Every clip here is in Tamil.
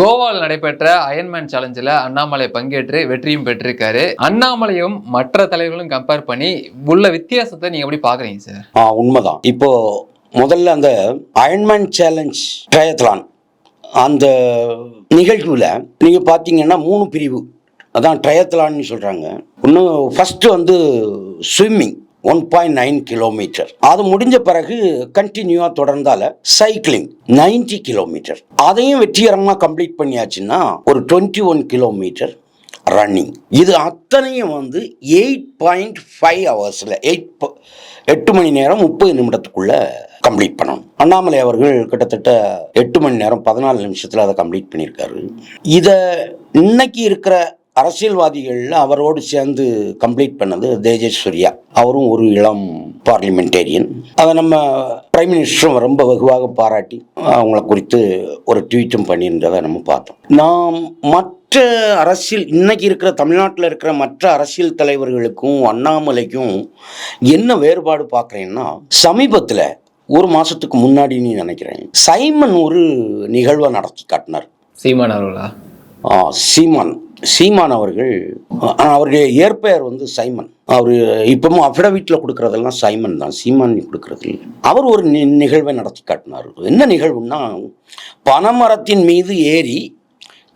கோவாவில் நடைபெற்ற அயன்மேன் சேலஞ்சில் அண்ணாமலை பங்கேற்று வெற்றியும் பெற்றிருக்காரு. அண்ணாமலையும் மற்ற தலைவர்களும் கம்பேர் பண்ணி உள்ள வித்தியாசத்தை நீங்க எப்படி பாக்குறீங்க சார் ஆ உண்மைதான். இப்போ முதல்ல அந்த அயன்மேன் சேலஞ்ச் ட்ரையத்லான் அந்த நிகழ்வில் நீங்கள் பார்த்தீங்கன்னா மூணு பிரிவு. அதான் ட்ரயத்லான்னு சொல்கிறாங்க இன்னும் ஃபஸ்ட்டு வந்து swimming one point nine kilometre அது முடிஞ்ச பிறகு கண்டினியூவாக தொடர்ந்தால சைக்கிளிங் 90 கிலோமீட்டர் அதையும் வெற்றிகரமாக கம்ப்ளீட் பண்ணியாச்சுன்னா ஒரு டுவெண்ட்டி ஒன் கிலோமீட்டர் ரன்னிங் இது அத்தனையும் வந்து எயிட் பாயிண்ட் ஃபைவ் ஹவர்ஸில் எயிட் எட்டு மணி நேரம் முப்பது நிமிடத்துக்குள்ளே கம்ப்ளீட் பண்ணணும். அண்ணாமலை அவர்கள் கிட்டத்தட்ட எட்டு மணி நேரம் பதினாலு நிமிஷத்தில் அதை கம்ப்ளீட் பண்ணியிருக்காரு. இதை இன்னைக்கு இருக்கிற அரசியல்வாதிகளில் அவரோடு சேர்ந்து கம்ப்ளீட் பண்ணது தேஜஸ்வரியா. அவரும் ஒரு இளம் பார்லிமெண்டேரியன் அதை நம்ம பிரைம் மினிஸ்டரும் ரொம்ப வெகுவாக பாராட்டி அவங்கள குறித்து ஒரு ட்வீட்டும் பண்ணியிருந்ததை நம்ம பார்த்தோம். நாம் மற்ற அரசியல் இன்னைக்கு இருக்கிற தமிழ்நாட்டில் இருக்கிற மற்ற அரசியல் தலைவர்களுக்கும் அண்ணாமலைக்கும் என்ன வேறுபாடு பார்க்குறேன்னா சமீபத்தில் ஒரு மாதத்துக்கு முன்னாடின்னு நினைக்கிறேன் சைமன் ஒரு நிகழ்வை நடத்தி காட்டினார். சீமான் அவர்களா? ஆ, சீமான். சீமான் அவர்கள் அவருடைய இயற்பெயர் வந்து சைமன். அவர் இப்பவும் அஃபிடவிட்டில் கொடுக்கறதெல்லாம் சைமன் தான். சீமான் கொடுக்கறது அவர் ஒரு நி நிகழ்வை நடத்தி காட்டினார். என்ன நிகழ்வுன்னா பனமரத்தின் மீது ஏறி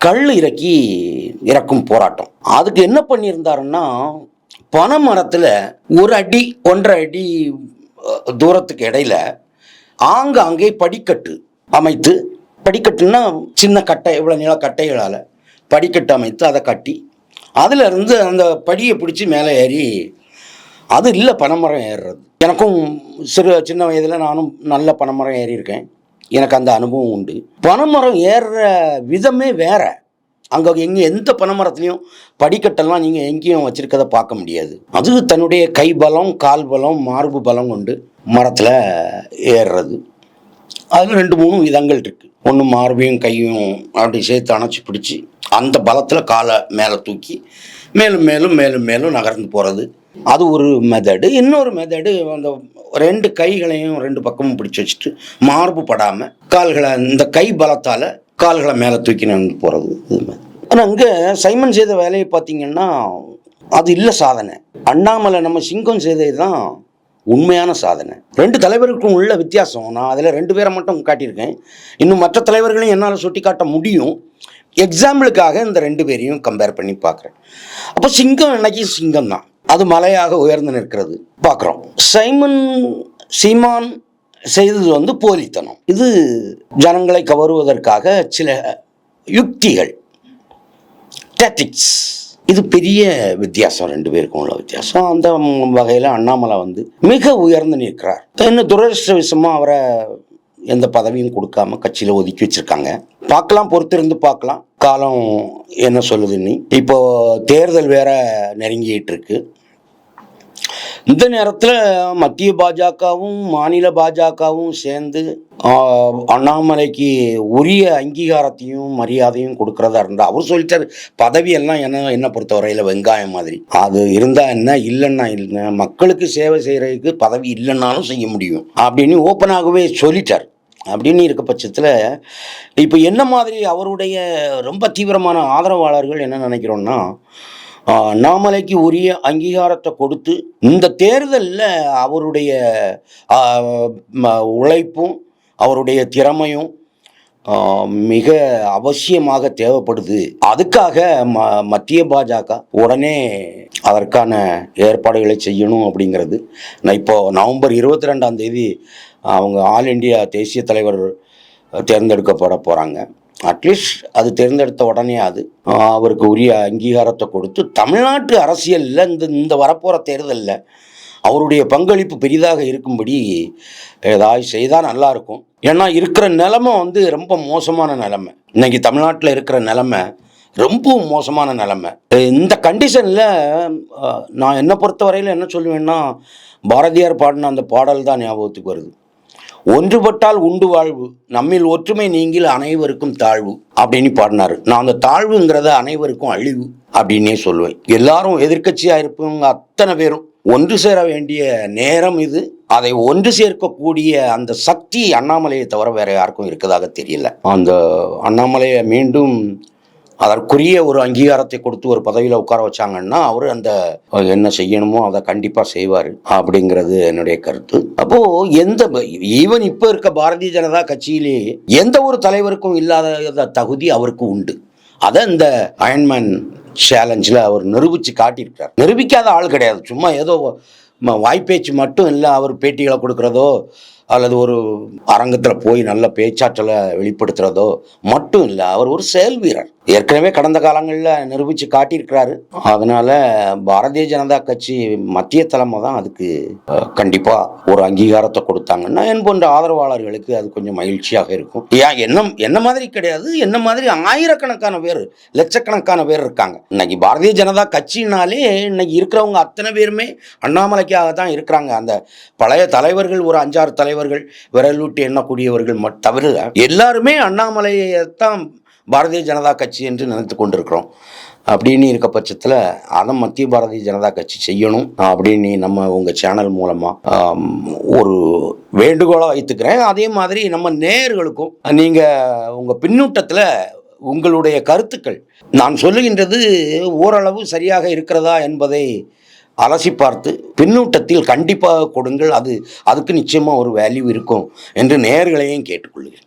கல் இறக்கி இறக்கும் போராட்டம். அதுக்கு என்ன பண்ணியிருந்தாருன்னா பனமரத்தில் ஒரு அடி ஒன்றரை அடி தூரத்துக்கு இடையில ஆங்காங்கே படிக்கட்டு அமைத்து படிக்கட்டுன்னா சின்ன கட்டை இவ்வளோ நில கட்டைகளால் படிக்கட்டு அமைத்து அதை கட்டி அதில் இருந்து அந்த படியை பிடிச்சி மேலே ஏறி அது இல்லை பனைமரம் ஏறுறது. எனக்கும் சிறு சின்ன வயதில் நானும் நல்ல பனைமரம் ஏறியிருக்கேன். எனக்கு அந்த அனுபவம் உண்டு. பனைமரம் ஏறுற விதமே வேற. அங்கே எங்கே எந்த பனைமரத்துலையும் படிக்கட்டெல்லாம் நீங்கள் எங்கேயும் வச்சுருக்கதை பார்க்க முடியாது. அது தன்னுடைய கை பலம் கால் பலம் மார்பு பலம் கொண்டு மரத்தில் ஏறுறது. அதில் ரெண்டு மூணு விதங்கள் இருக்குது ஒன்று மார்பையும் கையும் அப்படி சேர்த்து அணைச்சி பிடிச்சி அந்த பலத்தில் காலை மேலே தூக்கி மேலும் மேலும் மேலும் மேலும் நகர்ந்து போகிறது அது ஒரு மெதடு இன்னொரு மெதடு அந்த ரெண்டு கைகளையும் ரெண்டு பக்கமும் பிடிச்சி வச்சுட்டு மார்பு படாமல் கால்களை இந்த கை பலத்தால் கால்களை மேலே தூக்கி நடந்து போகிறது இது ஆனால் அங்கே சைமன் செய்த வேலையை பார்த்தீங்கன்னா அது இல்லை சாதனை. அண்ணாமலை நம்ம சிங்கம் செய்தது தான் உண்மையான சாதனை. ரெண்டு தலைவருக்கும் உள்ள வித்தியாசம். நான் அதில் ரெண்டு பேரை மட்டும் காட்டியிருக்கேன். இன்னும் மற்ற தலைவர்களையும் என்னால் சுட்டி காட்ட முடியும். எக்ஸாம்பிளுக்காக இந்த ரெண்டு பேரையும் கம்பேர் பண்ணி பார்க்குறேன். அப்போ சிங்கம் இன்னைக்கு சிங்கம் தான் அது மலையாக உயர்ந்து நிற்கிறது. பார்க்குறோம். சைமன் சீமான் செய்தது வந்து போலித்தனம். இது ஜனங்களை கவருவதற்காக சில யுக்திகள். டேட்டிக்ஸ் இது பெரிய வித்தியாசம். ரெண்டு பேருக்கும் உள்ள வித்தியாசம். அந்த வகையில் அண்ணாமலை வந்து மிக உயர்ந்து நிற்கிறார். இன்னும் துரதிருஷ்டவசமாக அவரை எந்த பதவியும் கொடுக்காம கட்சியில் ஒதுக்கி வச்சுருக்காங்க. பார்க்கலாம் பொறுத்திருந்து பார்க்கலாம். காலம் என்ன சொல்லுதுன்னு இப்போ தேர்தல் வேற நெருங்கிட்டு இருக்கு இந்த நேரத்தில் மத்திய பாஜகவும் மாநில பாஜகவும் சேர்ந்து அண்ணாமலைக்கு உரிய அங்கீகாரத்தையும் மரியாதையும் கொடுக்கறதா இருந்தால் அவர் சொல்லிட்டாரு பதவியெல்லாம் என்ன என்ன பொறுத்தவரையில் வெங்காயம் மாதிரி. அது இருந்தால் என்ன இல்லைன்னா இல்லை மக்களுக்கு சேவை செய்கிறதுக்கு பதவி இல்லைன்னாலும் செய்ய முடியும் அப்படின்னு ஓப்பனாகவே சொல்லிட்டார். அப்படின்னு இருக்க பட்சத்தில் இப்போ என்ன மாதிரி அவருடைய ரொம்ப தீவிரமான ஆதரவாளர்கள் என்ன நினைக்கிறோன்னா ஆஹ், அண்ணாமலைக்கு உரிய அங்கீகாரத்தை கொடுத்து இந்த தேர்தலில் அவருடைய உழைப்பும் அவருடைய திறமையும் மிக அவசியமாக தேவைப்படுது. அதுக்காக ம மத்திய பாஜக உடனே அதற்கான ஏற்பாடுகளை செய்யணும் அப்படிங்கிறது. நான் இப்போ நவம்பர் இருபத்தி ரெண்டாம் தேதி அவங்க ஆல் இந்தியா தேசிய தலைவர் தேர்ந்தெடுக்கப்பட போகிறாங்க அட்லீஸ்ட் அது தேர்ந்தெடுத்த உடனே அது அவருக்கு உரிய அங்கீகாரத்தை கொடுத்து தமிழ்நாட்டு அரசியலில் இந்த இந்த வரப்போகிற தேர்தலில் அவருடைய பங்களிப்பு பெரிதாக இருக்கும்படி ஏதாவது செய்தால் நல்லாயிருக்கும் ஏன்னா இருக்கிற நிலமை வந்து ரொம்ப மோசமான நிலமை. இன்றைக்கி தமிழ்நாட்டில் இருக்கிற நிலமை ரொம்ப மோசமான நிலமை. இந்த கண்டிஷனில் நான் என்னை பொறுத்தவரையில் என்ன சொல்லுவேன்னா பாரதியார் பாடின அந்த பாடல் தான் ஞாபகத்துக்கு வருது. ஒன்றுபட்டால் உண்டு வாழ்வு நம்மில் ஒற்றுமை நீங்கில் அனைவருக்கும் தாழ்வு அப்படின்னு பாடினாரு. நான் அந்த தாழ்வுங்கிறத அனைவருக்கும் அழிவு அப்படின்னே சொல்லுவேன் எல்லாரும் எதிர்க்கட்சியாக இருப்பவங்க அத்தனை பேரும் ஒன்று சேர வேண்டிய நேரம் இது. அதை ஒன்று சேர்க்கக்கூடிய அந்த சக்தி அண்ணாமலையை தவிர வேற யாருக்கும் இருக்கதாக தெரியல. அந்த அண்ணாமலையை மீண்டும் அதற்குரிய ஒரு அங்கீகாரத்தை கொடுத்து ஒரு பதவியில் உட்கார வச்சாங்கன்னா அவர் அந்த என்ன செய்யணுமோ அதை கண்டிப்பாக செய்வார் அப்படிங்கிறது என்னுடைய கருத்து. அப்போது எந்த ஈவன் இப்போ இருக்க பாரதிய ஜனதா கட்சியிலே எந்த ஒரு தலைவருக்கும் இல்லாத தகுதி அவருக்கு உண்டு. அதை இந்த அயன்மேன் சேலஞ்சில் அவர் நிரூபித்து காட்டியிருக்கிறார். நிரூபிக்காத ஆள் கிடையாது. சும்மா ஏதோ ம- வாய்ப்பேச்சு மட்டும் இல்லை அவர் பேட்டிகளை கொடுக்குறதோ அல்லது ஒரு அரங்கத்தில் போய் நல்ல பேச்சாற்றலை வெளிப்படுத்துகிறதோ மட்டும் இல்லை. அவர் ஒரு செயல் வீரர் ஏற்கனவே கடந்த காலங்களில் நிரூபித்து காட்டியிருக்கிறாரு. அதனால் பாரதிய ஜனதா கட்சி மத்திய தலைமை தான் அதுக்கு கண்டிப்பாக ஒரு அங்கீகாரத்தை கொடுத்தாங்கன்னா என் போன்ற ஆதரவாளர்களுக்கு அது கொஞ்சம் மகிழ்ச்சியாக இருக்கும். ஏன் என்ன என்ன மாதிரி கிடையாது. என்ன மாதிரி ஆயிரக்கணக்கான பேர் லட்சக்கணக்கான பேர் இருக்காங்க. இன்னைக்கு பாரதிய ஜனதா கட்சினாலே இன்னைக்கு இருக்கிறவங்க அத்தனை பேருமே அண்ணாமலைக்காக தான் இருக்கிறாங்க. அந்த பழைய தலைவர்கள் ஒரு அஞ்சாறு தலைவர்கள் விரலூட்டி எண்ணக்கூடியவர்கள் தவிர எல்லாருமே அண்ணாமலையைத்தான் பாரதிய ஜனதா கட்சி என்று நினைத்து கொண்டிருக்கிறோம். அப்படின்னு இருக்க பட்சத்தில் அதை மத்திய பாரதிய ஜனதா கட்சி செய்யணும் அப்படின்னு நம்ம உங்கள் சேனல் மூலமாக ஒரு வேண்டுகோளாக வைத்துக்கிறேன். அதே மாதிரி நம்ம நேயர்களுக்கும் நீங்கள் உங்கள் பின்னூட்டத்தில் உங்களுடைய கருத்துக்கள் நான் சொல்லுகின்றது ஓரளவு சரியாக இருக்கிறதா என்பதை அலசி பார்த்து பின்னூட்டத்தில் கண்டிப்பாக கொடுங்கள். அது அதுக்கு நிச்சயமாக ஒரு வேல்யூ இருக்கும் என்று நேர்களையும் கேட்டுக்கொள்கிறேன்.